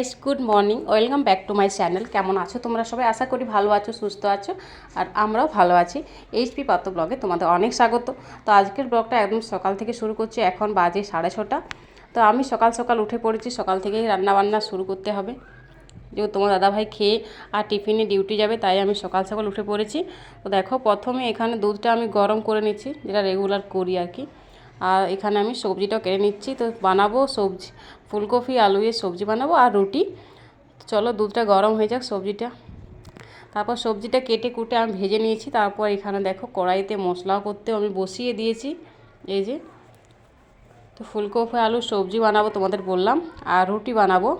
Guys good morning welcome back to my channel কেমন আছো তোমরা সবাই? আশা করি ভালো আছো, সুস্থ আছো, আর আমরাও ভালো আছি। এইচপি পাত্র ব্লগে তোমাদের অনেক স্বাগত। তো আজকের ব্লগটা একদম সকাল থেকে শুরু করছি, এখন বাজে সাড়ে ছটা। তো আমি সকাল সকাল উঠে পড়েছি, সকাল থেকেই রান্নাবান্না শুরু করতে হবে। যেহেতু তোমার দাদাভাই খেয়ে আর টিফিনে ডিউটি যাবে, তাই আমি সকাল সকাল উঠে পড়েছি। তো দেখো, প্রথমে এখানে দুধটা আমি গরম করে নিচ্ছি, যেটা রেগুলার করি আর কি। আর এখানে আমি সবজিটাও কেটে নিচ্ছি। তো বানাবো সবজি, ফুলকপি, আলু সবজি বানাবো আর রুটি। চলো দুধটা গরম হয়ে যাক সবজিটা। তারপর সবজিটা কেটে কুটে আমি ভেজে নিয়েছি। তারপর এখানে দেখো কড়াইতে মশলা করতেও আমি বসিয়ে দিয়েছি। এই যে, তো ফুলকপি, আলু, সবজি বানাবো তোমাদের বললাম। আর রুটি বানাবো।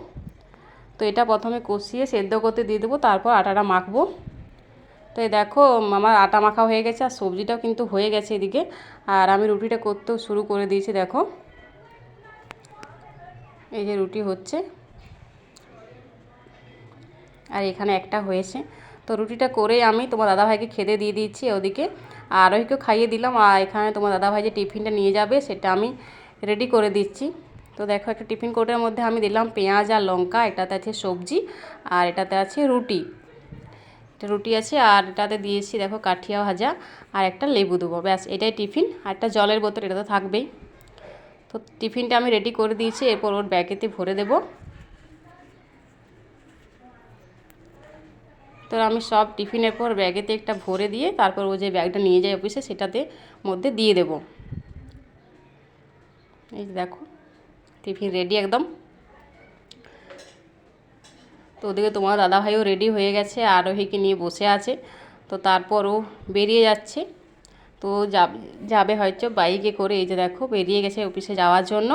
তো এটা প্রথমে কষিয়ে সেদ্ধ করতে দিয়ে দেবো। তারপর আটাটা মাখবো। তো দেখো, আমার আটা মাখা হয়ে গেছে আর সবজিটাও কিন্তু হয়ে গেছে এদিকে। আর আমি রুটিটা করতেও শুরু করে দিয়েছি, দেখো। এই যে রুটি হচ্ছে। আর এখানে একটা হয়েছে। তো রুটিটা করে আমি তোমার দাদাভাইকে খেতে দিয়ে দিচ্ছি ওদিকে। আর আরোহীকেও খাইয়ে দিলাম। আর এখানে তোমার দাদাভাই যে টিফিনটা নিয়ে যাবে, সেটা আমি রেডি করে দিচ্ছি। তো দেখো, একটা টিফিন কোটের মধ্যে আমি দিলাম পেঁয়াজ আর লঙ্কা, এটাতে আছে সবজি, আর এটাতে আছে রুটি। একটা রুটি আছে আর এটাতে দিয়েছি দেখো কাঠিয়া ভাজা আর একটা লেবু দেবো। ব্যাস, এটাই টিফিন আর একটা জলের বোতল, এটা তো থাকবেই। তো টিফিনটা আমি রেডি করে দিয়েছি, এরপর ওর ব্যাগেতে ভরে দেব। তো আমি সব টিফিনের পর ব্যাগেতে একটা ভরে দিয়ে তারপর ও যে ব্যাগটা নিয়ে যায় অফিসে সেটাতে মধ্যে দিয়ে দেব। এই দেখো, টিফিন রেডি একদম। তো ওদিকে তোমার দাদাভাইও রেডি হয়ে গেছে, আরোহীকে নিয়ে বসে আছে। তো তারপর ও বেরিয়ে যাচ্ছে। তো যাবে হয়তো বাইকে করে, এই যে দেখো, বেরিয়ে গেছে অফিসে যাওয়ার জন্য।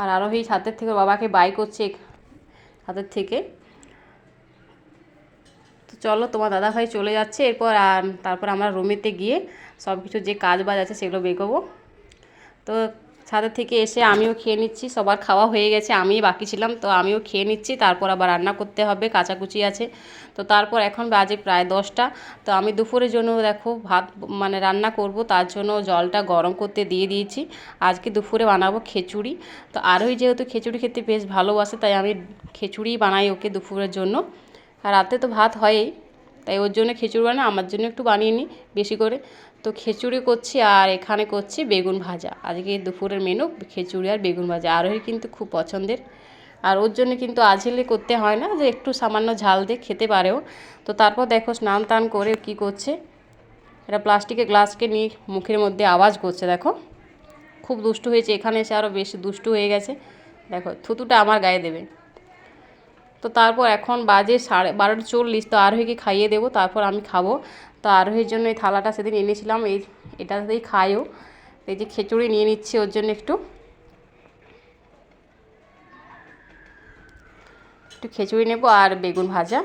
আর আরোহী ছাদের থেকে বাবাকে বাই করছে ছাদের থেকে। তো চলো, তোমার দাদাভাই চলে যাচ্ছে। এরপর তারপর আমরা রুমেতে গিয়ে সব কিছু যে কাজ বাজ আছে সেগুলো বেরোবো তো ছাদের থেকে এসে আমিও খেয়ে নিচ্ছি, সবার খাওয়া হয়ে গেছে আমি বাকি ছিলাম, তো আমিও খেয়ে নিচ্ছি, তারপর আবার রান্না করতে হবে, কাচাকুচি আছে। তো তারপর এখন বাজে প্রায় দশটা, তো আমি দুপুরের জন্য দেখো ভাত মানে রান্না করব, তার জন্য জলটা গরম করতে দিয়ে দিয়েছি। আজকে দুপুরে বানাবো খিচুড়ি, তো আরোই যেহেতু খিচুড়ি খেতে বেশ ভালোবাসে, তাই আমি খিচুড়ি বানাই ওকে দুপুরের জন্য। আর রাতে তো ভাত হয়ই। তাই ওর জন্য খিচুড়ি বানাই, আমার জন্য একটু বানিয়ে নিই বেশি করে। তো খিচুড়ি করছি আর এখানে করছি বেগুন ভাজা। আজকে দুপুরের মেনু খিচুড়ি আর বেগুন ভাজা। আরোহী কিন্তু খুব পছন্দের। আর ওর জন্য কিন্তু আঝেলে করতে হয় না যে একটু সামান্য ঝাল দিয়ে খেতে পারেও তো তারপর দেখো স্নান টান করে কি করছে। এটা প্লাস্টিকের গ্লাসকে নিয়ে মুখের মধ্যে আওয়াজ করছে, দেখো। খুব দুষ্টু হয়েছে। এখানে এসে আরও বেশি দুষ্টু হয়ে গেছে। দেখো, থুতুটা আমার গায়ে দেবে। তো তারপর এখন বাজে সাড়ে বারোটা চল্লিশ, তো আরোহীকে খাইয়ে দেবো, তারপর আমি খাব। তো আরোহীর জন্য এই থালাটা সেদিন এনেছিলাম, এই এটাতেই খাইও। এই যে খিচুড়ি নিয়ে নিচ্ছি ওর জন্য একটু। একটু খিচুড়ি নেব আর বেগুন ভাজা।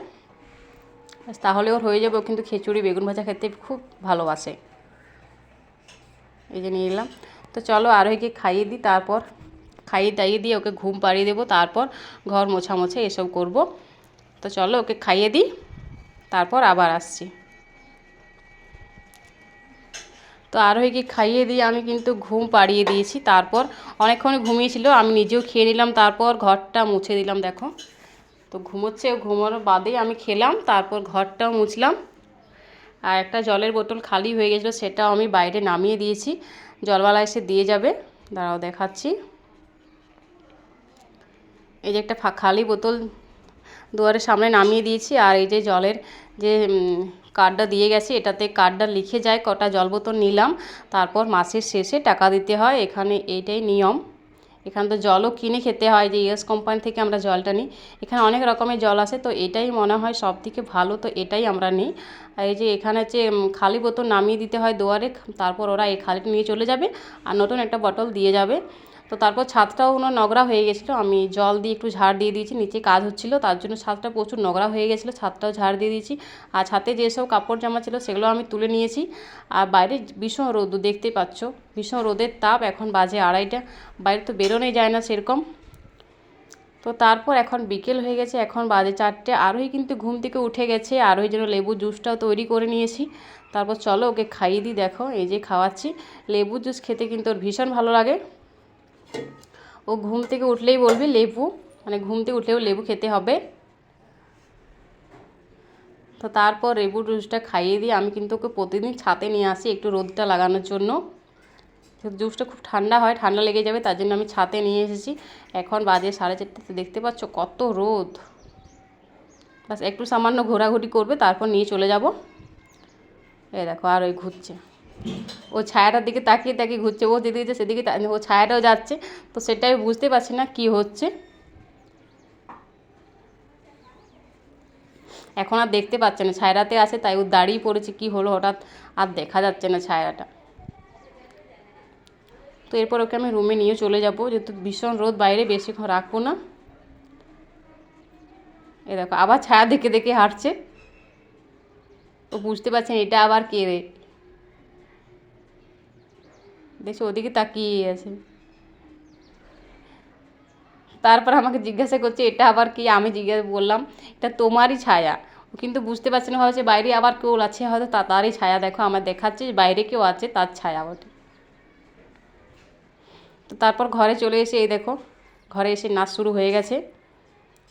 তাহলে ওর হয়ে যাবে কিন্তু খিচুড়ি, বেগুন ভাজা খেতে খুব ভালোবাসে। এই যে নিয়ে নিলাম তো চলো আরোহীকে খাইয়ে দিই, তারপর খাইয়ে দাইয়ে দিয়ে ওকে ঘুম পাড়িয়ে দেবো, তারপর ঘর মোছা মোছা এসব করব। তো চলো ওকে খাইয়ে দিই, তারপর আবার আসছি। তো আরোহীকে খাইয়ে দিয়ে আমি কিন্তু ঘুম পাড়িয়ে দিয়েছি, তারপর অনেকক্ষণ ঘুমিয়েছিল, আমি নিজেও খেয়ে নিলাম, তারপর ঘরটা মুছে দিলাম, দেখো। তো ঘুমোচ্ছে, ঘুমানোর বাদেই আমি খেলাম, তারপর ঘরটাও মুছলাম। আর একটা জলের বোতল খালি হয়ে গেছিল, সেটাও আমি বাইরে নামিয়ে দিয়েছি, জলওয়ালা এসে দিয়ে যাবে, দাঁড়াও দেখাচ্ছি। এই যে একটা খালি বোতল দুয়ারের সামনে নামিয়ে দিয়েছি, আর এই যে জলের যে কার্ডটা দিয়ে গেছে, এটাতে কার্ডটা লিখে যায়, কটা জল বোতল নিলাম, তারপর মাসের শেষে টাকা দিতে হয়, এখানে এইটাই নিয়ম। এখানে তো জলও কিনে খেতে হয়, যে ইয়েস কোম্পানি থেকে আমরা জলটা নিই। এখানে অনেক রকমের জল আছে, তো এটাই মনে হয় সব থেকে ভালো, তো এটাই আমরা নিই। আর এই যে এখানে হচ্ছে খালি বোতল নামিয়ে দিতে হয় দুয়ারে, তারপর ওরা এই খালিটা নিয়ে চলে যাবে, আর নতুন একটা বটল দিয়ে যাবে। তো তারপর ছাদটাও ওনার নোংরা হয়ে গেছিল। আমি জল দিয়ে একটু ঝাড় দিয়ে দিয়েছি, নিচে কাজ হচ্ছিল। তার জন্য ছাদটা প্রচুর নোংরা হয়ে গেছিল, ছাদটাও ঝাড় দিয়ে দিয়েছি। আর ছাদে যেসব কাপড় জামা ছিল সেগুলো আমি তুলে নিয়েছি। আর বাইরে ভীষণ রোদ, দেখতেই পাচ্ছ, ভীষণ রোদের তাপ, এখন বাজে আড়াইটা। বাইরে তো বেরোনোই যায় না সেরকম। তো তারপর এখন বিকেল হয়ে গেছে, এখন বাজে চারটে। আরোই কিন্তু ঘুম থেকে উঠে গেছে আরোই যেন লেবু জুসটাও তৈরি করে নিয়েছি। তারপর চলো ওকে খাইয়ে দিই, দেখো, এই যে খাওয়াচ্ছি। লেবু জুস খেতে কিন্তু ওর ভীষণ ভালো লাগে। ও ঘুম থেকে উঠলেই বলবে লেবু মানে ঘুম থেকে উঠলেও লেবু খেতে হবে। তো তারপর লেবু জুসটা খাইয়ে দিয়ে আমি কিন্তু ওকে প্রতিদিন ছাতে নিয়ে আসি একটু রোদটা লাগানোর জন্য। জুসটা খুব ঠান্ডা হয়, ঠান্ডা লেগে যাবে, তার জন্য আমি ছাতে নিয়ে এসেছি। এখন বাজে সাড়ে চারটে দেখতে পাচ্ছ কত রোদ। বাস একটু সামান্য ঘোরাঘুরি করবে, তারপর নিয়ে চলে যাব। এ দেখো, আর ওই ঘুরছে। ও ছায়াটার দিকে তাকিয়ে তাকিয়ে ঘুরছে, ও যেদিকে সেদিকে ও ছায়াটাও যাচ্ছে, তো সেটা আমি বুঝতে পারছি না কি হচ্ছে। এখন আর দেখতে পাচ্ছে না, ছায়াটাতে আছে তাই ও দাঁড়িয়ে পড়েছে, কি হলো হঠাৎ আর দেখা যাচ্ছে না ছায়াটা। তো এরপর ওকে আমি রুমে নিয়ে চলে যাব, যেহেতু ভীষণ রোদ, বাইরে বেশিক্ষণ রাখব না। এ দেখো, আবার ছায়া দেখে দেখে হাঁটছে। ও বুঝতে পারছে না এটা আবার কে রে? দেখছ, ওদিকে তাকিয়ে আছে। তারপর আমাকে জিজ্ঞাসা করছে, এটা আবার কি? আমি জিজ্ঞাসা বললাম, এটা তোমারই ছায়া। ও কিন্তু বুঝতে পারছে না, ভাবছে, বাইরে আবার কেউ আছে? হয়তো তা, তারই ছায়া দেখো, আমার দেখাচ্ছে বাইরে কেউ আছে, তার ছায়া ওটা তো তারপর ঘরে চলে এসে, এই দেখো, ঘরে এসে নাচ শুরু হয়ে গেছে।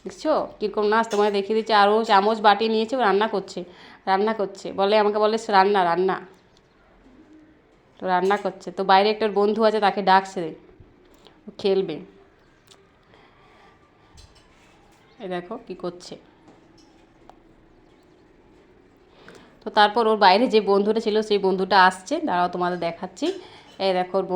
দেখছ, কীরকম নাচ, তোমায় দেখিয়ে দিচ্ছে আরও চামচ বাটি নিয়েছে রান্না করছে রান্না করছে। বলে, আমাকে বলে, রান্না রান্না। তো রান্না করছে। তো বাইরে একটা বন্ধু আছে, তাকে ডাকছে। খেলবে। এ দেখো কি করছে। তো তারপর ওর বাইরে যে বন্ধুটা ছিল, সেই বন্ধুটা আসছে। দাঁড়াও তোমাদের দেখাচ্ছি। এই দেখো ওর